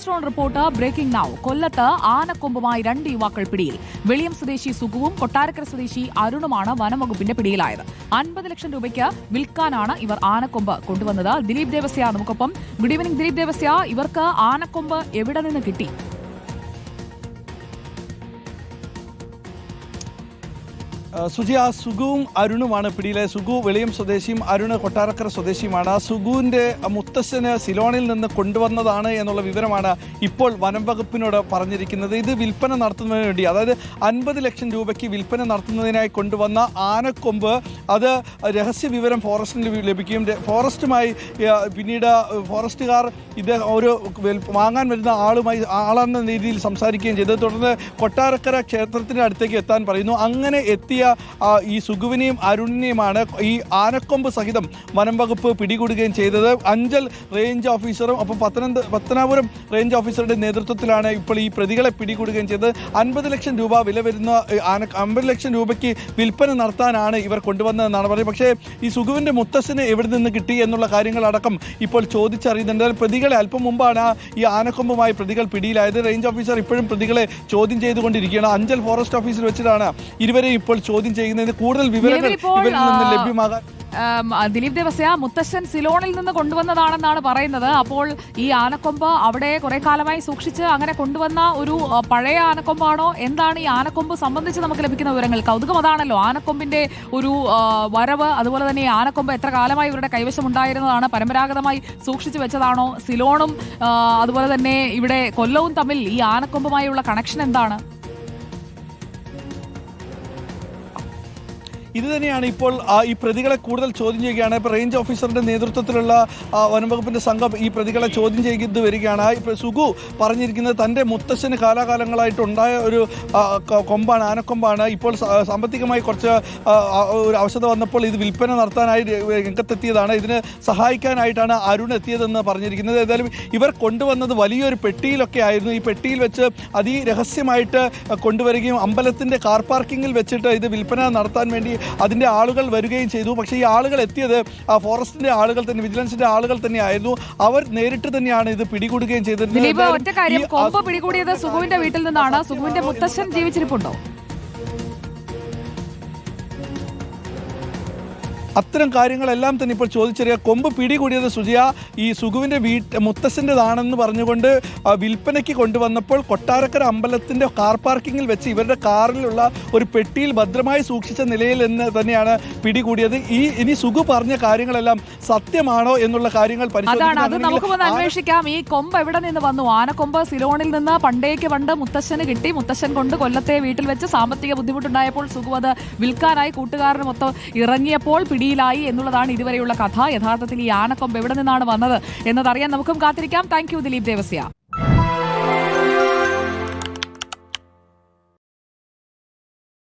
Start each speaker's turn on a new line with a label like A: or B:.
A: സ്ട്രോൺ report breaking now കൊല്ലത്ത് ആനക്കൊമ്പുമായി രണ്ട് യുവാക്കൾ പിടിയിൽ. വെളിയം സ്വദേശി സുഖുവും കൊട്ടാരക്കര സ്വദേശി അരുണുമാണ് വനംവകുപ്പിന്റെ പിടിയിലായത്. അൻപത് ലക്ഷം രൂപയ്ക്ക് വിൽക്കാനാണ് ഇവർ ആനക്കൊമ്പ് കൊണ്ടുവന്നത്. ദിലീപ് ദേവസ്യ നമുക്കൊപ്പം. Good evening Dileep Devasya. ഇവർക്ക് ആനക്കൊമ്പ് എവിടെ നിന്ന് കിട്ടി?
B: സുജി ആ സുഗുവും അരുണുമാണ് പിടിയിലെ. സുഗു വെളിയം സ്വദേശിയും അരുണ് കൊട്ടാരക്കര സ്വദേശിയുമാണ്. ആ സുഗുവിന്റെ മുത്തശ്ശന് സിലോണിൽ നിന്ന് കൊണ്ടുവന്നതാണ് എന്നുള്ള വിവരമാണ് ഇപ്പോൾ വനം വകുപ്പിനോട് പറഞ്ഞിരിക്കുന്നത്. ഇത് വിൽപ്പന നടത്തുന്നതിന് വേണ്ടി അതായത് അൻപത് ലക്ഷം രൂപയ്ക്ക് വിൽപ്പന നടത്തുന്നതിനായി കൊണ്ടുവന്ന ആനക്കൊമ്പ് അത് രഹസ്യ വിവരം ഫോറസ്റ്റിന് ലഭിക്കുകയും ഫോറസ്റ്റുമായി പിന്നീട് ഫോറസ്റ്റുകാർ ഇത് ഒരു വാങ്ങാൻ വരുന്ന ആളുമായി ആളെന്ന രീതിയിൽ സംസാരിക്കുകയും ചെയ്തു. തുടർന്ന് കൊട്ടാരക്കര ക്ഷേത്രത്തിന്റെ അടുത്തേക്ക് എത്താൻ പറയുന്നു. അങ്ങനെ എത്തിയ ആ, ഈ സുഗുവിനെയും അരുണിനെയുമാണ് ഈ ആനക്കൊമ്പ് സഹിതം വനം വകുപ്പ് പിടികൂടുകയും ചെയ്തത്. അഞ്ചൽ റേഞ്ച് ഓഫീസറും ഒപ്പം പത്തനംത പത്തനാപുരം റേഞ്ച് ഓഫീസറുടെ നേതൃത്വത്തിലാണ് ഇപ്പോൾ ഈ പ്രതികളെ പിടികൂടുകയും ചെയ്തത്. അൻപത് ലക്ഷം രൂപ വില വരുന്ന ആന അമ്പത് ലക്ഷം രൂപയ്ക്ക് വിൽപ്പന നടത്താനാണ് ഇവർ കൊണ്ടുവന്നതെന്നാണ് പറയുന്നത്. പക്ഷേ ഈ സുഗുവിന്റെ മുത്തശ്ശന് എവിടെ നിന്ന് കിട്ടി എന്നുള്ള കാര്യങ്ങളടക്കം ഇപ്പോൾ ചോദിച്ചറിയുന്നുണ്ട്. പ്രതികളെ അല്പം മുമ്പാണ് ഈ ആനക്കൊമ്പുമായി പ്രതികൾ പിടിയിലായത്. റേഞ്ച് ഓഫീസർ ഇപ്പോഴും പ്രതികളെ ചോദ്യം ചെയ്തുകൊണ്ടിരിക്കുകയാണ്. അഞ്ചൽ ഫോറസ്റ്റ് ഓഫീസിൽ വെച്ചിട്ടാണ് ഇരുവരെയും ഇപ്പോൾ ചോദ്യം ചെയ്യുന്നതിന് കൂടുതൽ വിവരങ്ങൾ ഇവരിൽ നിന്ന് ലഭ്യമാകാൻ
A: ദിലീപ് ദേവസ്യ മുത്തശ്ശൻ സിലോണിൽ നിന്ന് കൊണ്ടുവന്നതാണെന്നാണ് പറയുന്നത്. അപ്പോൾ ഈ ആനക്കൊമ്പ് അവിടെ കുറെ കാലമായി സൂക്ഷിച്ച് അങ്ങനെ കൊണ്ടുവന്ന ഒരു പഴയ ആനക്കൊമ്പാണോ? എന്താണ് ഈ ആനക്കൊമ്പ് സംബന്ധിച്ച് നമുക്ക് ലഭിക്കുന്ന വിവരങ്ങൾ? കൗതുകം അതാണല്ലോ. ആനക്കൊമ്പിന്റെ ഒരു വരവ് അതുപോലെ തന്നെ ഈ ആനക്കൊമ്പ് എത്ര കാലമായി ഇവരുടെ കൈവശം ഉണ്ടായിരുന്നതാണ് പരമ്പരാഗതമായി സൂക്ഷിച്ചു വെച്ചതാണോ? സിലോണും അതുപോലെ തന്നെ ഇവിടെ കൊല്ലവും തമ്മിൽ ഈ ആനക്കൊമ്പുമായുള്ള കണക്ഷൻ എന്താണ്?
B: ഇത് തന്നെയാണ് ഇപ്പോൾ ഈ പ്രതികളെ കൂടുതൽ ചോദ്യം ചെയ്യുകയാണ്. ഇപ്പോൾ റേഞ്ച് ഓഫീസറുടെ നേതൃത്വത്തിലുള്ള വനംവകുപ്പിന്റെ സംഘം ഈ പ്രതികളെ ചോദ്യം ചെയ്ത് വരികയാണ്. ഇപ്പോൾ സുഗു പറഞ്ഞിരിക്കുന്നത് തന്റെ മുത്തശ്ശന് കാലാകാലങ്ങളായിട്ട് ഉണ്ടായ ഒരു കൊമ്പാണ് ആനക്കൊമ്പാണ്. ഇപ്പോൾ സാമ്പത്തികമായി കുറച്ച് ഒരു അവശത വന്നപ്പോൾ ഇത് വിൽപ്പന നടത്താനായി രംഗത്തെത്തിയതാണ്. ഇതിന് സഹായിക്കാനായിട്ടാണ് അരുൺ എത്തിയതെന്ന് പറഞ്ഞിരിക്കുന്നത്. ഏതായാലും ഇവർ കൊണ്ടുവന്നത് വലിയൊരു പെട്ടിയിലൊക്കെ ആയിരുന്നു. ഈ പെട്ടിയിൽ വെച്ച് അതിരഹസ്യമായിട്ട് കൊണ്ടുവരികയും അമ്പലത്തിന്റെ കാർ പാർക്കിങ്ങിൽ വെച്ചിട്ട് ഇത് വിൽപ്പന നടത്താൻ വേണ്ടി അതിന്റെ ആളുകൾ വരികയും ചെയ്തു. പക്ഷേ ഈ ആളുകൾ എത്തിയത് ആ ഫോറസ്റ്റിന്റെ ആളുകൾ തന്നെ വിജിലൻസിന്റെ ആളുകൾ തന്നെയായിരുന്നു. അവർ നേരിട്ട് തന്നെയാണ് ഇത് പിടികൂടുകയും ചെയ്തത്
A: ഒറ്റ കാര്യം
B: കോമ്പ
A: കൊമ്പ് പിടികൂടിയത് സുഖുവിന്റെ വീട്ടിൽ നിന്നാണ്. സുഖുവിന്റെ മുത്തശ്ശൻ ജീവിച്ചിരിപ്പുണ്ടോ?
B: അത്തരം കാര്യങ്ങളെല്ലാം തന്നെ ഇപ്പോൾ ചോദിച്ചറിയുക കൊമ്പ് പിടികൂടിയത് സുജിയ ഈ സുഖുവിന്റെ വീട്ട് മുത്തശ്ശന്റെതാണെന്ന് പറഞ്ഞുകൊണ്ട് വിൽപ്പനയ്ക്ക് കൊണ്ടുവന്നപ്പോൾ കൊട്ടാരക്കര അമ്പലത്തിന്റെ കാർ പാർക്കിങ്ങിൽ വെച്ച് ഇവരുടെ കാറിലുള്ള ഒരു പെട്ടിയിൽ ഭദ്രമായി സൂക്ഷിച്ച നിലയിൽ എന്ന് തന്നെയാണ് പിടികൂടിയത്. ഈ ഇനി സുഖു പറഞ്ഞ കാര്യങ്ങളെല്ലാം സത്യമാണോ എന്നുള്ള കാര്യങ്ങൾ
A: അതാണ്. അത് നമുക്കൊന്ന് അന്വേഷിക്കാം. ഈ കൊമ്പ് എവിടെ നിന്ന് വന്നു? ആനക്കൊമ്പ് സിലോണിൽ നിന്ന് പണ്ടേക്ക് പണ്ട് മുത്തശ്ശന് കിട്ടി. മുത്തശ്ശൻ കൊണ്ട് കൊല്ലത്തെ വീട്ടിൽ വെച്ച് സാമ്പത്തിക ബുദ്ധിമുട്ടുണ്ടായപ്പോൾ സുഖു അത് വിൽക്കാനായി കൂട്ടുകാരന് മൊത്തം ഇറങ്ങിയപ്പോൾ പിടിയിലായി എന്നുള്ളതാണ് ഇതുവരെയുള്ള കഥ. യഥാർത്ഥത്തിൽ ഈ ആനക്കൊമ്പ് എവിടെ നിന്നാണ് വന്നത് എന്നതറിയാൻ നമുക്കും കാത്തിരിക്കാം. Thank you Dileep Devasya.